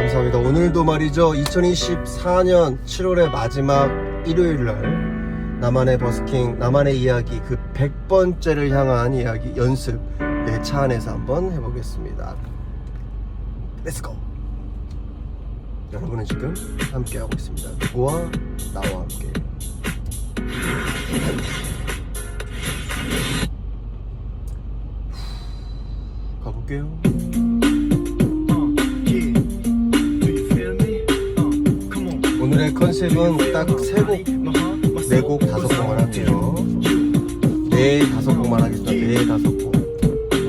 감사합니다. 오늘도 말이죠. 2024년 7월의 마지막 일요일 날 나만의 버스킹, 나만의 이야기 그 100번째를 향한 이야기 연습 내 차 안에서 한번 해보겠습니다. 렛츠고! 여러분은 지금 함께 하고 있습니다. 누구와 나와 함께. 가볼게요. 오늘의 컨셉은 딱 세 곡, 네 곡, 다섯 곡만 할게요. 네, 다섯 곡만 하겠습니다. 네, 다섯 곡.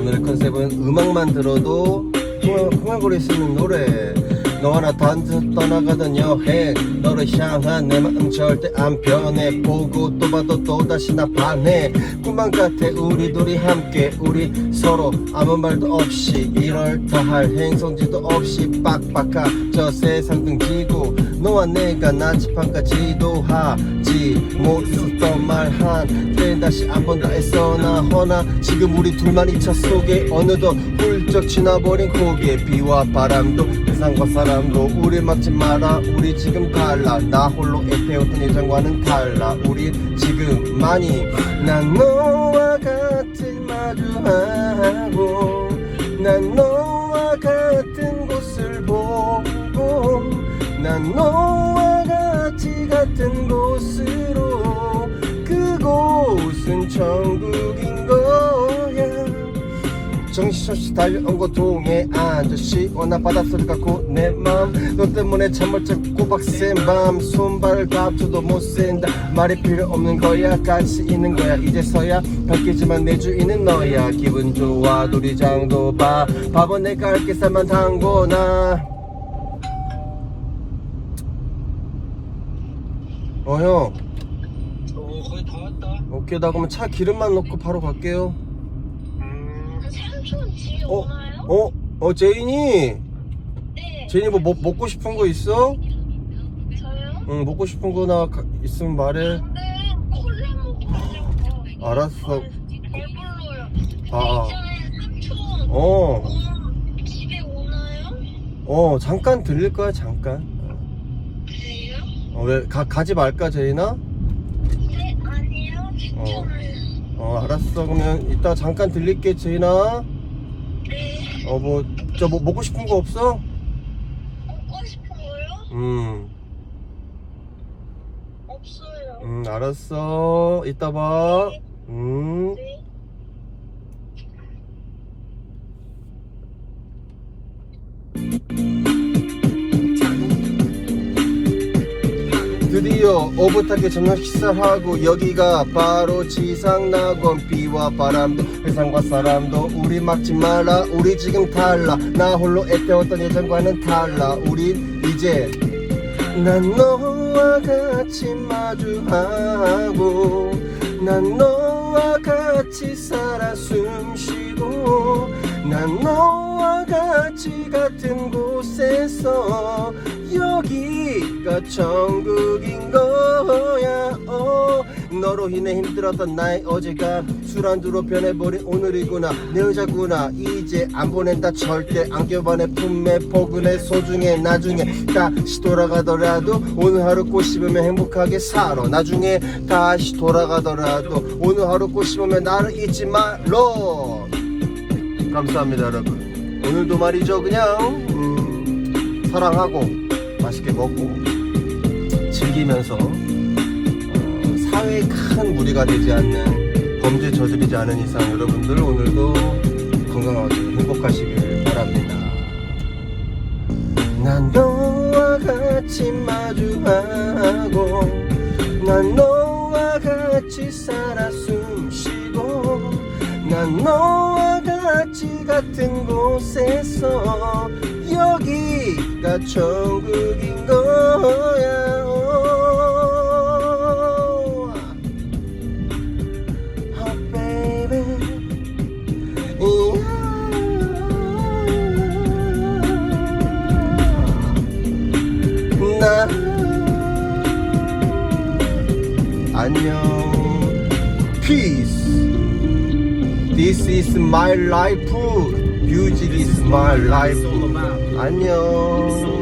오늘의 컨셉은 음악만 들어도 흥얼- 흥얼거릴 수 있는 노래. 너와 나 단지 떠나가던 여행 너를 향한 내 마음 절대 안 변해 보고 또 봐도 또다시 나 반해 꿈만 같아 우리 둘이 함께 우리 서로 아무 말도 없이 이럴 다 할 행성지도 없이 빡빡한 저 세상 등지고 너와 내가 나치판까지도 하지 못했던 말한 때 다시 한번더 애써 나 허나 지금 우리 둘만 이 차 속에 어느덧 훌쩍 지나버린 고개 비와 바람도 세상과 사람도 우리 막지 마라. 우리 지금 달라. 나 홀로 애태웠던 예전과는 달라. 우리 지금 많이 난너 천국인 거야. 정신없이 달려온 고통에 앉아 시원한 바닷소리가 고내 맘 너 때문에 잠을 자고 박센 밤. 손발을 감춰도 못 센다. 말이 필요 없는 거야. 같이 있는 거야. 이제서야 밝히지만 내 주인은 너야. 기분 좋아. 놀이장도 봐. 바보 내가 할게. 살만 당고나. 어형. 어 거의 다 왔다. 오케이 나 그러면 차 기름만 넣고 바로 갈게요 음. 삼촌 집에 어? 오나요? 어? 어 제인이 네. 제인이 뭐 먹, 먹고 싶은 거 있어? 저요? 응 먹고 싶은 거나 가- 있으면 말해 근데 콜라 먹으려고. 알았어. 아, 배불러요. 아, 아. 삼촌. 어, 집에 오나요? 어 잠깐 들릴 거야 잠깐 그래요? 어, 왜 가, 가지 말까 제인아? 네. 괜찮아요. 어 알았어 그러면 이따 잠깐 들릴게 제인아 네. 어 뭐 저 뭐 먹고 싶은 거 없어? 먹고 싶은 거요? 음, 없어요. 음 알았어 이따 봐 음. 네. 드디어 오붓하게 저녁 식사하고 여기가 바로 지상낙원 비와 바람도 세상과 사람도 우리 막지 마라 우리 지금 달라. 나 홀로 애태웠던 예전과는 달라. 우린 이제 난 너와 같이 마주하고 난 너와 같이 살아 숨쉬고 난 너와 같이 같은 곳에서 여기가 천국인 거야. 어, 너로 인해 힘들었던 나의 어제가 술안주로 변해버린 오늘이구나. 내 여자구나. 이제 안 보낸다. 절대 안겨봐 내 품에 포근해 소중해. 나중에 다시 돌아가더라도 오늘 하루 꽃 심으면 행복하게 살아. 나중에 다시 돌아가더라도 오늘 하루 꽃 심으면 나를 잊지 말로 감사합니다 여러분 오늘도 말이죠 그냥 음, 사랑하고 맛있게 먹고 즐기면서 어, 사회에 큰 무리가 되지 않는 범죄 저지르지 않은 이상 여러분들 오늘도 건강하게 행복하시길 바랍니다. 난 너와 같이 마주하고 난 너와 같이 살아 숨쉬고 난 너와 같이 같은 곳에서 여기가 천국인 거야. 나. 안녕. Peace This is my life Music is my life 안녕